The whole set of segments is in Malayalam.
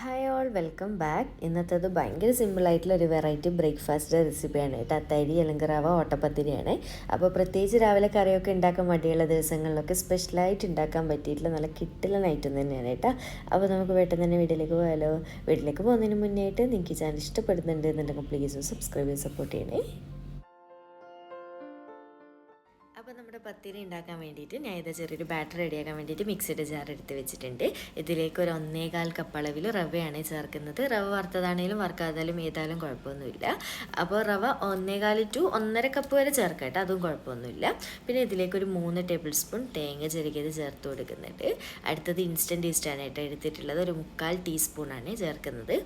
ഹായ് ഓൾ വെൽക്കം ബാക്ക് ഇന്നത്തേത് ഭയങ്കര സിമ്പിളായിട്ടുള്ള ഒരു വെറൈറ്റി ബ്രേക്ക്ഫാസ്റ്റ് റെസിപ്പിയാണ് കേട്ടോ. അത്തരി അല്ലെങ്കിൽ റവ ഓട്ടപ്പത്തിരിയാണ്. അപ്പോൾ പ്രത്യേകിച്ച് രാവിലെ കറിയൊക്കെ ഉണ്ടാക്കാൻ മടിയുള്ള ദിവസങ്ങളിലൊക്കെ സ്പെഷ്യലായിട്ട് ഉണ്ടാക്കാൻ പറ്റിയിട്ടുള്ള നല്ല കിട്ടില്ല ഐറ്റം തന്നെയാണ് കേട്ടോ. അപ്പോൾ നമുക്ക് പെട്ടെന്ന് തന്നെ വീട്ടിലേക്ക് പോയാലോ? വീട്ടിലേക്ക് പോകുന്നതിന് മുന്നേ ആയിട്ട് നിങ്ങൾക്ക് ചാനൽ ഇഷ്ടപ്പെടുന്നുണ്ട് എന്നുണ്ടെങ്കിൽ പ്ലീസ് സബ്സ്ക്രൈബ് ചെയ്ത് സപ്പോർട്ട് ചെയ്യണേ. പത്തിരി ഉണ്ടാക്കാൻ വേണ്ടിയിട്ട് ഞാൻ ഇത് ചെറിയൊരു ബാറ്റർ റെഡിയാക്കാൻ വേണ്ടിയിട്ട് മിക്സിയുടെ ജാർ എടുത്ത് വെച്ചിട്ടുണ്ട്. ഇതിലേക്ക് ഒരു ഒന്നേകാൽ കപ്പ് അളവിൽ റവയാണ് ചേർക്കുന്നത്. റവ വറുത്തതാണെങ്കിലും വറുക്കാതാലും ഏതായാലും കുഴപ്പമൊന്നുമില്ല. അപ്പോൾ റവ ഒന്നേകാൽ ടു ഒന്നര കപ്പ് വരെ ചേർക്കട്ടെ അതും കുഴപ്പമൊന്നുമില്ല. പിന്നെ ഇതിലേക്ക് ഒരു മൂന്ന് ടേബിൾ സ്പൂൺ തേങ്ങ ചെറുകിയത് ചേർത്ത് കൊടുക്കുന്നുണ്ട്. അടുത്തത് ഇൻസ്റ്റന്റ് ഈസ്റ്റാനായിട്ട് എടുത്തിട്ടുള്ളത്. ഒരു മുക്കാൽ ടീസ്പൂണാണ് ചേർക്കുന്നത്.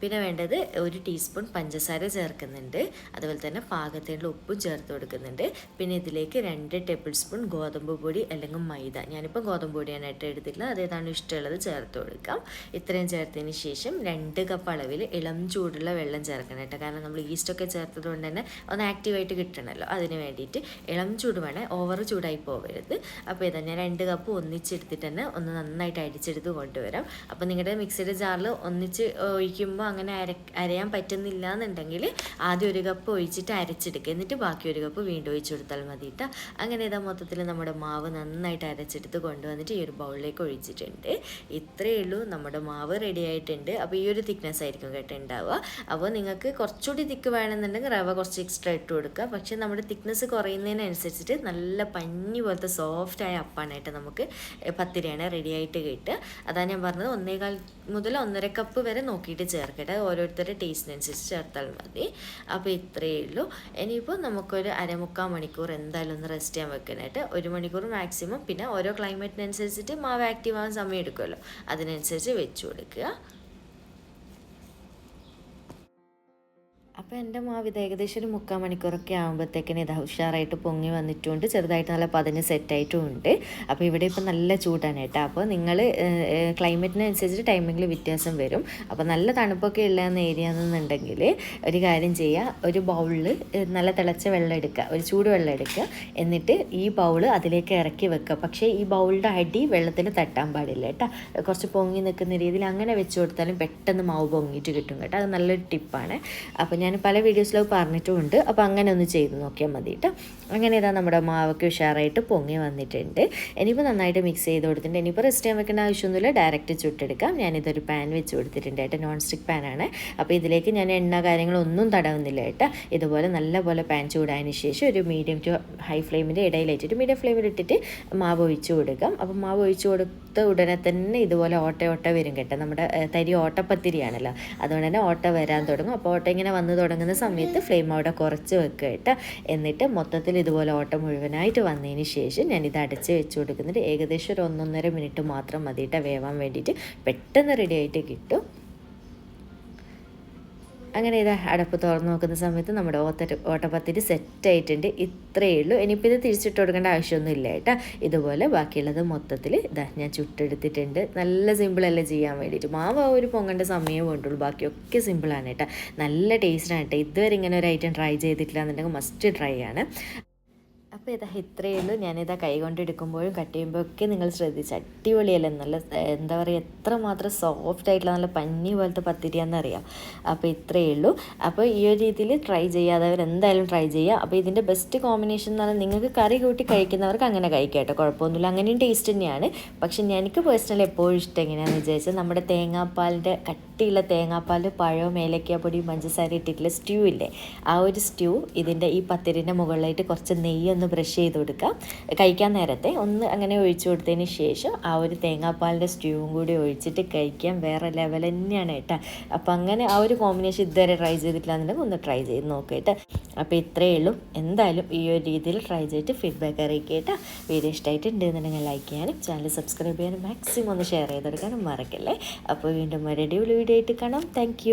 പിന്നെ വേണ്ടത് ഒരു ടീസ്പൂൺ പഞ്ചസാര ചേർക്കുന്നുണ്ട്. അതുപോലെ തന്നെ പാകത്തിനുള്ള ഉപ്പും ചേർത്ത് കൊടുക്കുന്നുണ്ട്. പിന്നെ ഇതിലേക്ക് രണ്ട് ടേബിൾ സ്പൂൺ ഗോതമ്പ് പൊടി അല്ലെങ്കിൽ മൈദ. ഞാനിപ്പോൾ ഗോതമ്പ് പൊടിയാണ് ഇട്ട് എടുത്തില്ല അതേതാണ് ഇഷ്ടമുള്ളത് ചേർത്ത് കൊടുക്കാം. ഇത്രയും ചേർത്തതിന് ശേഷം രണ്ട് കപ്പ് അളവിൽ ഇളം ചൂടുള്ള വെള്ളം ചേർക്കണം കേട്ടോ. കാരണം നമ്മൾ ഈസ്റ്റൊക്കെ ചേർത്തത് കൊണ്ട് തന്നെ ഒന്ന് ആക്റ്റീവായിട്ട് കിട്ടണമല്ലോ. അതിന് വേണ്ടിയിട്ട് ഇളം ചൂട് വേണേ ഓവർ ചൂടായി പോകരുത് അപ്പോൾ ഇതാ ഞാൻ രണ്ട് കപ്പ് ഒന്നിച്ചെടുത്തിട്ട് തന്നെ ഒന്ന് നന്നായിട്ട് അടിച്ചെടുത്ത് കൊണ്ടുവരാം. അപ്പോൾ നിങ്ങളുടെ മിക്സിയുടെ ജാറിൽ ഒന്നിച്ച് ഒഴിക്കുമ്പോൾ അങ്ങനെ അര അരയാൻ പറ്റുന്നില്ല എന്നുണ്ടെങ്കിൽ ആദ്യം ഒരു കപ്പ് ഒഴിച്ചിട്ട് അരച്ചെടുക്കുക. എന്നിട്ട് ബാക്കി ഒരു കപ്പ് വീണ്ടും ഒഴിച്ചു കൊടുത്താൽ മതി കേട്ടോ അങ്ങനെ ഇതാ മൊത്തത്തിൽ നമ്മുടെ മാവ് നന്നായിട്ട് അരച്ചെടുത്ത് കൊണ്ടുവന്നിട്ട് ഈ ഒരു ബൗളിലേക്ക് ഒഴിച്ചിട്ടുണ്ട്. ഇത്രയേ ഉള്ളൂ. നമ്മുടെ മാവ് റെഡി ആയിട്ടുണ്ട്. അപ്പോൾ ഈ ഒരു തിക്നെസ് ആയിരിക്കും കേട്ടോ ഉണ്ടാവുക. അപ്പോൾ നിങ്ങൾക്ക് കുറച്ചുകൂടി തിക്ക് വേണമെന്നുണ്ടെങ്കിൽ റവ കുറച്ച് എക്സ്ട്രാ ഇട്ട് കൊടുക്കുക. പക്ഷേ നമ്മുടെ തിക്നെസ് കുറയുന്നതിനനുസരിച്ചിട്ട് നല്ല പഞ്ഞി പോലത്തെ സോഫ്റ്റായ അപ്പാണായിട്ട് നമുക്ക് പത്തിരിയാണ് റെഡി ആയിട്ട് കിട്ടുക. അതാണ് ഞാൻ പറഞ്ഞത് ഒന്നേകാൽ മുതൽ ഒന്നര കപ്പ് വരെ നോക്കിയിട്ട് ചേർക്കട്ടെ ഓരോരുത്തരുടെ ടേസ്റ്റിനനുസരിച്ച് ചേർത്താൽ മതി. അപ്പോൾ ഇത്രയേ ഉള്ളൂ. ഇനിയിപ്പോൾ നമുക്കൊരു അരമുക്കാൽ മണിക്കൂർ എന്തായാലും ഒന്ന് റെസ്റ്റ് ചെയ്യാൻ വെക്കാനായിട്ട് ഒരു മണിക്കൂർ മാക്സിമം പിന്നെ ഓരോ ക്ലൈമറ്റിനനുസരിച്ചിട്ട് മാവ് ആക്റ്റീവ് ആവാൻ സമയം എടുക്കുമല്ലോ. അതിനനുസരിച്ച് വെച്ച് കൊടുക്കുക. അപ്പോൾ എന്റെ മാവ് ഇത് ഏകദേശം ഒരു മുക്കാൽ മണിക്കൂറൊക്കെ ആകുമ്പോഴത്തേക്കിന് ഇത് ഉഷാറായിട്ട് പൊങ്ങി വന്നിട്ടുണ്ട്. ചെറുതായിട്ട് നല്ല പതിന് സെറ്റായിട്ടും ഉണ്ട് അപ്പോൾ ഇവിടെ ഇപ്പോൾ നല്ല ചൂടാണ് കേട്ടോ. അപ്പോൾ നിങ്ങൾ ക്ലൈമറ്റിനനുസരിച്ച് ടൈമിങ്ങിൽ വ്യത്യാസം വരും. അപ്പോൾ നല്ല തണുപ്പൊക്കെ ഉള്ള ഏരിയ എന്നുണ്ടെങ്കിൽ ഒരു കാര്യം ചെയ്യുക ഒരു ബൗളിൽ നല്ല തിളച്ച വെള്ളം എടുക്കുക. ഒരു ചൂട് വെള്ളം എടുക്കുക. എന്നിട്ട് ഈ ബൗൾ അതിലേക്ക് ഇറക്കി വെക്കുക. പക്ഷേ ഈ ബൗളിന്റെ അടി വെള്ളത്തിൽ തട്ടാൻ പാടില്ല കേട്ടോ. കുറച്ച് പൊങ്ങി നിൽക്കുന്ന രീതിയിൽ അങ്ങനെ വെച്ച് കൊടുത്താലും പെട്ടെന്ന് മാവ് പൊങ്ങിയിട്ട് കിട്ടും കേട്ടോ. അത് നല്ലൊരു ടിപ്പാണ്. അപ്പോൾ ഞാൻ പല വീഡിയോസിലൊക്കെ പറഞ്ഞിട്ടുമുണ്ട്. അപ്പോൾ അങ്ങനെ ഒന്ന് ചെയ്ത് നോക്കിയാൽ മതി കേട്ടോ അങ്ങനെ ഇതാ നമ്മുടെ മാവൊക്കെ ഉഷാറായിട്ട് പൊങ്ങി വന്നിട്ടുണ്ട്. ഇനിയിപ്പോൾ നന്നായിട്ട് മിക്സ് ചെയ്ത് കൊടുത്തിട്ടുണ്ട്. ഇനിയിപ്പോൾ റെസ്റ്റ് ചെയ്യാൻ വെക്കേണ്ട ആവശ്യമൊന്നുമില്ല. ഡയറക്റ്റ് ചുട്ടെടുക്കാം. ഞാനിതൊരു പാൻ വെച്ച് കൊടുത്തിട്ടുണ്ട് കേട്ടോ. നോൺ സ്റ്റിക്ക് പാനാണ് അപ്പോൾ ഇതിലേക്ക് ഞാൻ എണ്ണ കാര്യങ്ങളൊന്നും തടവുന്നില്ല കേട്ടോ. ഇതുപോലെ നല്ലപോലെ പാൻ ചൂടായതിന് ശേഷം ഒരു മീഡിയം ടു ഹൈ ഫ്ലെയിമിന്റെ ഇടയിലേറ്റിട്ട് മീഡിയം ഫ്ലെയിമിൽ ഇട്ടിട്ട് മാവ് ഒഴിച്ചു കൊടുക്കാം. അപ്പോൾ മാവ് ഒഴിച്ച് കൊടുത്ത ഉടനെ തന്നെ ഇതുപോലെ ഓട്ട ഓട്ട വരും കേട്ടോ. നമ്മുടെ തരി ഓട്ടപ്പത്തിരിയാണല്ലോ. അതുകൊണ്ട് തന്നെ ഓട്ട വരാൻ തുടങ്ങും. അപ്പോൾ ഓട്ട ഇങ്ങനെ വന്ന് തുടങ്ങുന്ന സമയത്ത് ഫ്ലെയിം അവിടെ കുറച്ച് വെക്കുക കേട്ടോ. എന്നിട്ട് മൊത്തത്തിൽ ഇതുപോലെ ഓട്ടം മുഴുവനായിട്ട് വന്നതിന് ശേഷം ഞാൻ ഇത് അടച്ച് വെച്ച് കൊടുക്കുന്നുണ്ട്. ഏകദേശം ഒരു ഒന്നൊന്നര മിനിറ്റ് മാത്രം മതി വേവാൻ വേണ്ടിയിട്ട്. പെട്ടെന്ന് റെഡി ആയിട്ട് കിട്ടും. അങ്ങനെ ഇത് അടപ്പ് തുറന്ന് നോക്കുന്ന സമയത്ത് നമ്മുടെ ഓത്ത ഓട്ടപ്പത്തിരി സെറ്റായിട്ടുണ്ട്. ഇത്രയേ ഉള്ളൂ. ഇനിയിപ്പോൾ ഇത് തിരിച്ചിട്ട് കൊടുക്കേണ്ട ആവശ്യമൊന്നും ഇല്ല കേട്ടോ. ഇതുപോലെ ബാക്കിയുള്ളത് മൊത്തത്തിൽ ഇതാ ഞാൻ ചുട്ടെടുത്തിട്ടുണ്ട്. നല്ല സിമ്പിളല്ലേ ചെയ്യാൻ വേണ്ടിയിട്ട്. മാവ് ആ ഒരു പൊങ്ങേണ്ട സമയമേ വേണ്ടുള്ളൂ. ബാക്കിയൊക്കെ സിമ്പിളാണ് കേട്ടോ. നല്ല ടേസ്റ്റാണ് കേട്ടോ. ഇതുവരെ ഇങ്ങനെ ഒരു ഐറ്റം ട്രൈ ചെയ്തിട്ടില്ല എന്നുണ്ടെങ്കിൽ മസ്റ്റ് ട്രൈ ആണ്. അപ്പോൾ ഇതാ ഇത്രയേ ഉള്ളൂ. ഞാനിതാ കൈ കൊണ്ടെടുക്കുമ്പോഴും കട്ട് ചെയ്യുമ്പോഴൊക്കെ നിങ്ങൾ ശ്രദ്ധിച്ച് അടിപൊളിയല്ലേ? നല്ല എന്താ പറയുക എത്ര മാത്രം സോഫ്റ്റ് ആയിട്ടുള്ള നല്ല പഞ്ഞി പോലത്തെ പത്തിരിയാണെന്നറിയാം അപ്പോൾ ഇത്രയേ ഉള്ളൂ. അപ്പോൾ ഈ ഒരു രീതിയിൽ ട്രൈ ചെയ്യാത്തവർ എന്തായാലും ട്രൈ ചെയ്യുക. അപ്പോൾ ഇതിന്റെ ബെസ്റ്റ് കോമ്പിനേഷൻ എന്ന് പറഞ്ഞാൽ നിങ്ങൾക്ക് കറി കൂട്ടി കഴിക്കുന്നവർക്ക് അങ്ങനെ കഴിക്കാം കേട്ടോ. കുഴപ്പമൊന്നുമില്ല. അങ്ങനെയും ടേസ്റ്റ് തന്നെയാണ്. പക്ഷേ എനിക്ക് പേഴ്സണലി എപ്പോഴും ഇഷ്ടം എങ്ങനെയാണെന്ന് വിചാരിച്ചാൽ നമ്മുടെ തേങ്ങാപ്പാലിന്റെ കട്ടിയുള്ള തേങ്ങാപ്പാൽ പഴവും ഏലക്കാപ്പൊടി പഞ്ചസാര ഇട്ടിട്ടുള്ള സ്റ്റ്യൂ ഇല്ലേ? ആ ഒരു സ്റ്റ്യൂ ഇതിന്റെ ഈ പത്തിരിന്റെ മുകളിലായിട്ട് കുറച്ച് നെയ്യ് ഒന്ന് ബ്രഷ് ചെയ്ത് കൊടുക്കുക കഴിക്കാൻ നേരത്തെ ഒന്ന് അങ്ങനെ ഒഴിച്ചു കൊടുത്തതിന് ശേഷം ആ ഒരു തേങ്ങാപ്പാലിന്റെ സ്റ്റ്യൂവും കൂടി ഒഴിച്ചിട്ട് കഴിക്കാൻ വേറെ ലെവൽ തന്നെയാണ് കേട്ടോ. അപ്പോൾ അങ്ങനെ ആ ഒരു കോമ്പിനേഷൻ ഇതുവരെ ട്രൈ ചെയ്തിട്ടില്ല എന്നുണ്ടെങ്കിൽ ഒന്ന് ട്രൈ ചെയ്ത് നോക്കിയിട്ട് അപ്പോൾ ഇത്രയേ ഉള്ളൂ. എന്തായാലും ഈ ഒരു രീതിയിൽ ട്രൈ ചെയ്തിട്ട് ഫീഡ്ബാക്ക് അറിയിക്കുക കേട്ടോ. വീഡിയോ ഇഷ്ടമായിട്ടുണ്ട് എന്നുണ്ടെങ്കിൽ ലൈക്ക് ചെയ്യാനും ചാനൽ സബ്സ്ക്രൈബ് ചെയ്യാനും മാക്സിമം ഒന്ന് ഷെയർ ചെയ്തെടുക്കാനും മറക്കല്ലേ. അപ്പോൾ വീണ്ടും ഒരു അടിപൊളി വീഡിയോ ആയിട്ട് കാണാം. താങ്ക്